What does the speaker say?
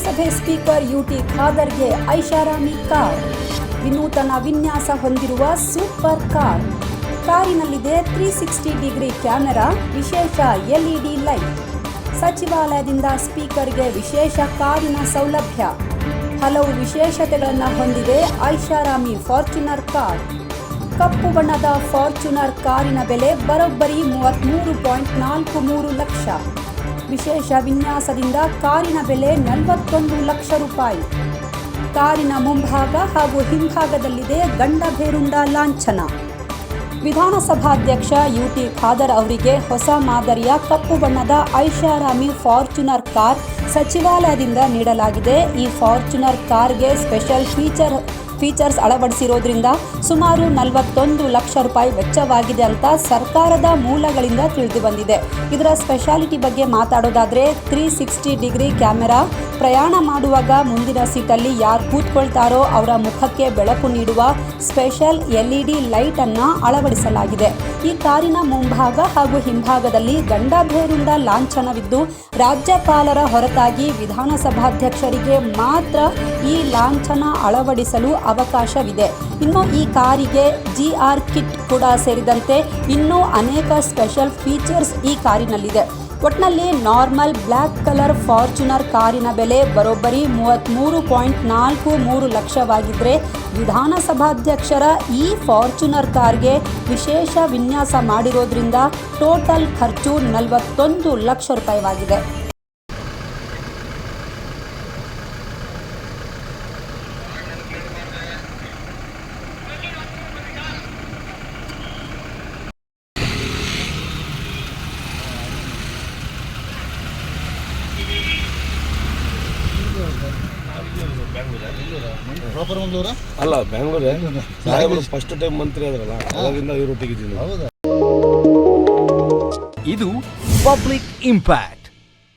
ವಿಧಾನಸಭೆ speaker UT ಖಾದರ್ಗೆ ಐಷಾರಾಮಿ car. ವಿನೂತನ ವಿನ್ಯಾಸ ಹೊಂದಿರುವ ಸೂಪರ್ ಕಾರ್. ಕಾರಿನಲ್ಲಿದೆ ತ್ರೀ ಸಿಕ್ಸ್ಟಿ ಡಿಗ್ರಿ ಕ್ಯಾಮೆರಾ, ವಿಶೇಷ ಎಲ್ಇಡಿ ಲೈಟ್. ಸಚಿವಾಲಯದಿಂದ ಸ್ಪೀಕರ್ಗೆ ವಿಶೇಷ ಕಾರಿನ ಸೌಲಭ್ಯ. ಹಲವು ವಿಶೇಷತೆಗಳನ್ನು ಹೊಂದಿದೆ ಐಷಾರಾಮಿ ಫಾರ್ಚುನರ್ ಕಾರ್. ಕಪ್ಪು ಬಣ್ಣದ ಫಾರ್ಚುನರ್ ಕಾರಿನ ಬೆಲೆ ಬರೋಬ್ಬರಿ ಮೂವತ್ತ್ಮೂರು ಪಾಯಿಂಟ್ ನಾಲ್ಕು ಮೂರು ಲಕ್ಷ. ವಿಶೇಷ ವಿನ್ಯಾಸದಿಂದ ಕಾರಿನ ಬೆಲೆ ನಲವತ್ತೊಂದು ಲಕ್ಷ ರೂಪಾಯಿ. ಕಾರಿನ ಮುಂಭಾಗ ಹಾಗೂ ಹಿಂಭಾಗದಲ್ಲಿದೆ ಗಂಡಭೇರುಂಡ ಲಾಂಛನ. ವಿಧಾನಸಭಾಧ್ಯಕ್ಷ ಯುಟಿ ಖಾದರ್ ಅವರಿಗೆ ಹೊಸ ಮಾದರಿಯ ಕಪ್ಪು ಬಣ್ಣದ ಐಷಾರಾಮಿ ಫಾರ್ಚುನರ್ ಕಾರ್ ಸಚಿವಾಲಯದಿಂದ ನೀಡಲಾಗಿದೆ. ಈ ಫಾರ್ಚುನರ್ ಕಾರ್ಗೆ ಸ್ಪೆಷಲ್ ಫೀಚರ್ ಫೀಚರ್ಸ್ ಅಳವಡಿಸಿರೋದ್ರಿಂದ ಸುಮಾರು ನಲವತ್ತೊಂದು ಲಕ್ಷ ರೂಪಾಯಿ ವೆಚ್ಚವಾಗಿದೆ ಅಂತ ಸರ್ಕಾರದ ಮೂಲಗಳಿಂದ ತಿಳಿದು ಬಂದಿದೆ. ಇದರ ಸ್ಪೆಷಾಲಿಟಿ ಬಗ್ಗೆ ಮಾತಾಡೋದಾದ್ರೆ ತ್ರೀ ಸಿಕ್ಸ್ಟಿ ಡಿಗ್ರಿ ಕ್ಯಾಮೆರಾ ಪ್ರಯಾಣ ಮಾಡುವಾಗ ಮುಂದಿನ ಸೀಟಲ್ಲಿ ಯಾರು ಕೂತ್ಕೊಳ್ತಾರೋ ಅವರ ಮುಖಕ್ಕೆ ಬೆಳಕು ನೀಡುವ ಸ್ಪೆಷಲ್ ಎಲ್ ಇ ಡಿ ಲೈಟನ್ನು ಅಳವಡಿಸಲಾಗಿದೆ. ಈ ಕಾರಿನ ಮುಂಭಾಗ ಹಾಗೂ ಹಿಂಭಾಗದಲ್ಲಿ ಗಂಡಭೇರುಂಡ ಲಾಂಛನವಿದ್ದು ರಾಜ್ಯಪಾಲರ ಹೊರತಾಗಿ ವಿಧಾನಸಭಾಧ್ಯಕ್ಷರಿಗೆ ಮಾತ್ರ ಈ ಲಾಂಛನ ಅಳವಡಿಸಲು ಅವಕಾಶವಿದೆ. ಇನ್ನು ಈ ಕಾರಿಗೆ ಜಿ ಆರ್ ಕಿಟ್ ಕೂಡ ಸೇರಿದಂತೆ ಇನ್ನೂ ಅನೇಕ ಸ್ಪೆಷಲ್ ಫೀಚರ್ಸ್ ಈ ಕಾರಿನಲ್ಲಿದೆ. ಒಟ್ನಲ್ಲಿ ನಾರ್ಮಲ್ ಬ್ಲ್ಯಾಕ್ ಕಲರ್ ಫಾರ್ಚುನರ್ ಕಾರಿನ ಬೆಲೆ ಬರೋಬ್ಬರಿ ಮೂವತ್ತ್ಮೂರು ಪಾಯಿಂಟ್ ನಾಲ್ಕು ಮೂರು ಲಕ್ಷವಾಗಿದ್ದರೆ ವಿಧಾನಸಭಾಧ್ಯಕ್ಷರ ಈ ಫಾರ್ಚುನರ್ ಕಾರ್ಗೆ ವಿಶೇಷ ವಿನ್ಯಾಸ ಮಾಡಿರೋದ್ರಿಂದ ಟೋಟಲ್ ಖರ್ಚು ನಲವತ್ತೊಂದು ಲಕ್ಷ ರೂಪಾಯಿವಾಗಿದೆ. ಪ್ರಾಪರ್ ಮಂಗಳೂರ ಅಲ್ಲ ಬೆಂಗಳೂರೇ? ಸಾಹೇಬರು ಫಸ್ಟ್ ಟೈಮ್ ಮಂತ್ರಿ ಆದ್ರಲ್ಲ ಅವಾಗಿಂದ ಇವರೊಟ್ಟಿಗಿದ್ದೀನಿ ಹೌದಾ? ಇದು ಪಬ್ಲಿಕ್ ಇಂಪ್ಯಾಕ್ಟ್